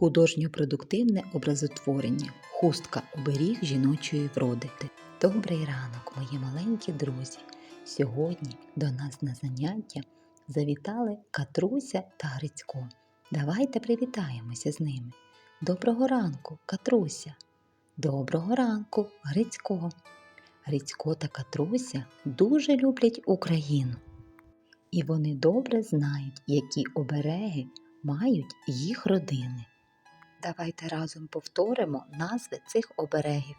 Художньо-продуктивне образотворення. Хустка оберіг жіночої вроди. Добрий ранок, мої маленькі друзі. Сьогодні до нас на заняття завітали Катруся та Грицько. Давайте привітаємося з ними. Доброго ранку, Катруся. Доброго ранку, Грицько. Грицько та Катруся дуже люблять Україну. І вони добре знають, які обереги мають їх родини. Давайте разом повторимо назви цих оберегів.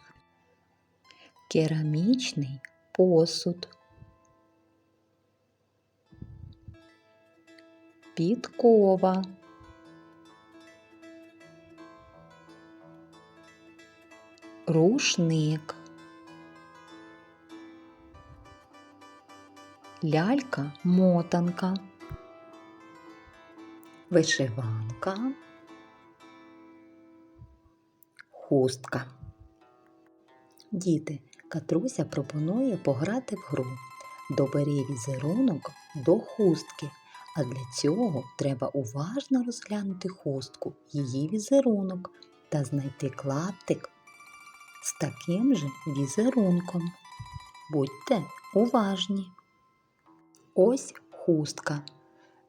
Керамічний посуд. Підкова. Рушник. Лялька мотанка. Вишиванка. Хустка. Діти, Катруся пропонує пограти в гру. Добери візерунок до хустки, а для цього треба уважно розглянути хустку, її візерунок та знайти клаптик з таким же візерунком. Будьте уважні. Ось хустка,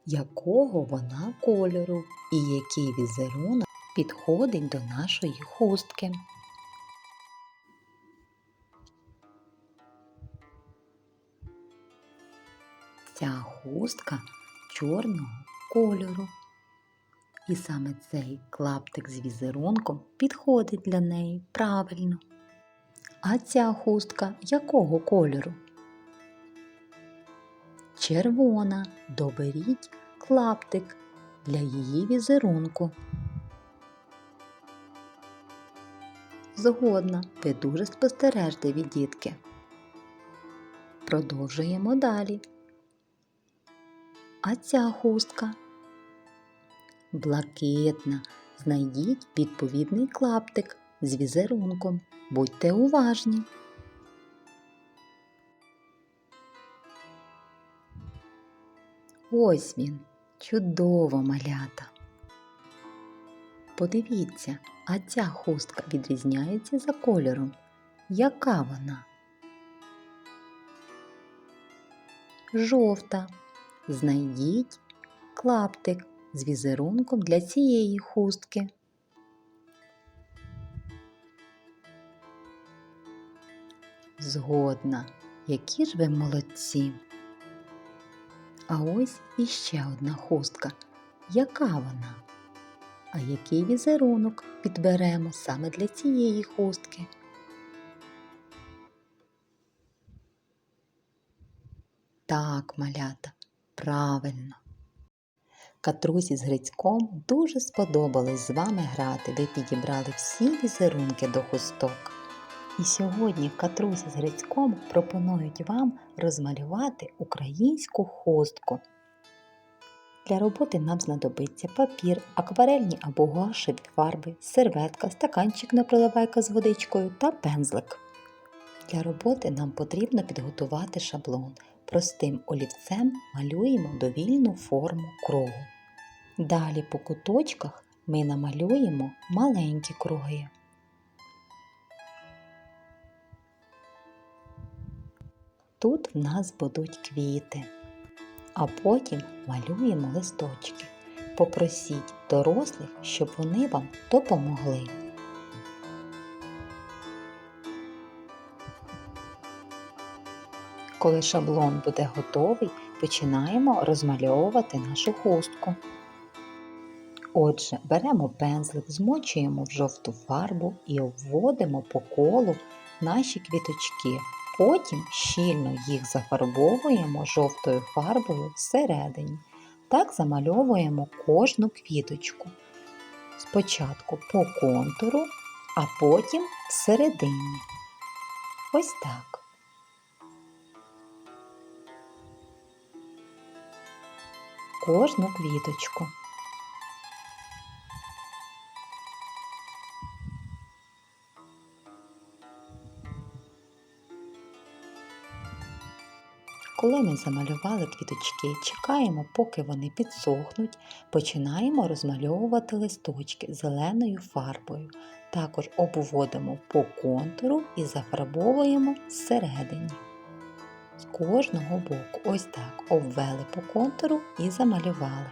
якого вона кольору і який візерунок підходить до нашої хустки. Ця хустка чорного кольору. І саме цей клаптик з візерунком підходить для неї правильно. А ця хустка якого кольору? Червона. Доберіть клаптик для її візерунку. Згодна, ви дуже спостережливі дітки. Продовжуємо далі. А ця хустка блакитна. Знайдіть відповідний клаптик з візерунком. Будьте уважні. Ось він, чудово малята. Подивіться, а ця хустка відрізняється за кольором. Яка вона? Жовта. Знайдіть клаптик з візерунком для цієї хустки. Згодна, які ж ви молодці. А ось іще одна хустка. Яка вона? А який візерунок підберемо саме для цієї хустки? Так, малята, правильно. Катрусі з Грицьком дуже сподобалось з вами грати. Ви підібрали всі візерунки до хусток. І сьогодні Катруся з Грицьком пропонують вам розмалювати українську хустку. Для роботи нам знадобиться папір, акварельні або гуашеві фарби, серветка, стаканчик на проливайка з водичкою та пензлик. Для роботи нам потрібно підготувати шаблон. Простим олівцем малюємо довільну форму кругу. Далі по куточках ми намалюємо маленькі круги. Тут в нас будуть квіти, а потім малюємо листочки. Попросіть дорослих, щоб вони вам допомогли. Коли шаблон буде готовий, починаємо розмальовувати нашу хустку. Отже, беремо пензлик, змочуємо в жовту фарбу і обводимо по колу наші квіточки. Потім щільно їх зафарбовуємо жовтою фарбою всередині. Так замальовуємо кожну квіточку. Спочатку по контуру, а потім всередині. Ось так. Кожну квіточку. Коли ми замалювали квіточки, чекаємо, поки вони підсохнуть, починаємо розмальовувати листочки зеленою фарбою. Також обводимо по контуру і зафарбовуємо зсередині. З кожного боку ось так обвели по контуру і замалювали.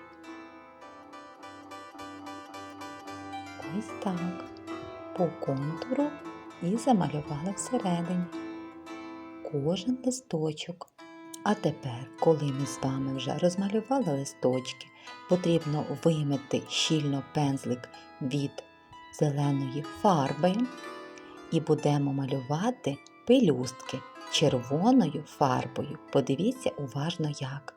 Ось так. По контуру і замалювали всередині кожен листочок. А тепер, коли ми з вами вже розмалювали листочки, потрібно вимити щільно пензлик від зеленої фарби і будемо малювати пелюстки червоною фарбою. Подивіться уважно як.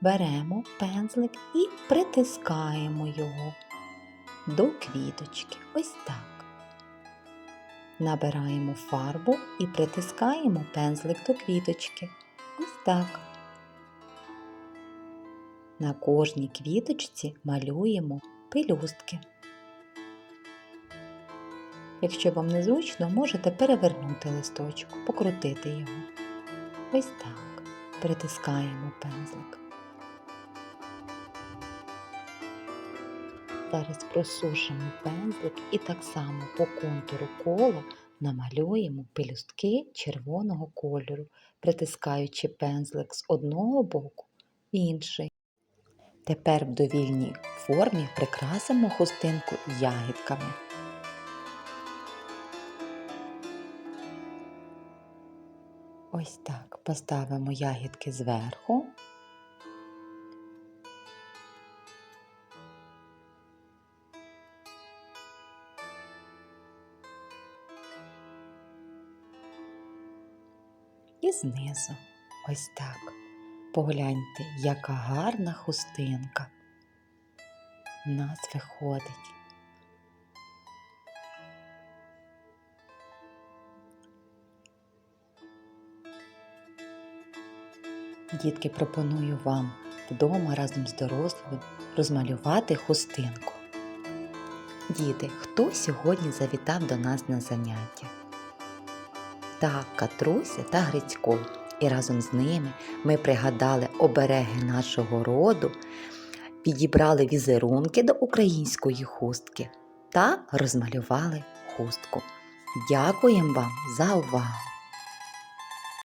Беремо пензлик і притискаємо його до квіточки. Ось так. Набираємо фарбу і притискаємо пензлик до квіточки. Ось так. На кожній квіточці малюємо пелюстки. Якщо вам незручно, можете перевернути листочок, покрутити його. Ось так. Притискаємо пензлик. Зараз просушимо пензлик і так само по контуру кола намалюємо пелюстки червоного кольору, притискаючи пензлик з одного боку в інший. Тепер в довільній формі прикрасимо хустинку ягідками. Ось так поставимо ягідки зверху. І знизу ось так. Погляньте, яка гарна хустинка в нас виходить. Дітки, пропоную вам вдома разом з дорослими розмалювати хустинку. Діти, хто сьогодні завітав до нас на заняття? Так, Катруся та Грицько. І разом з ними ми пригадали обереги нашого роду, підібрали візерунки до української хустки та розмалювали хустку. Дякуємо вам за увагу!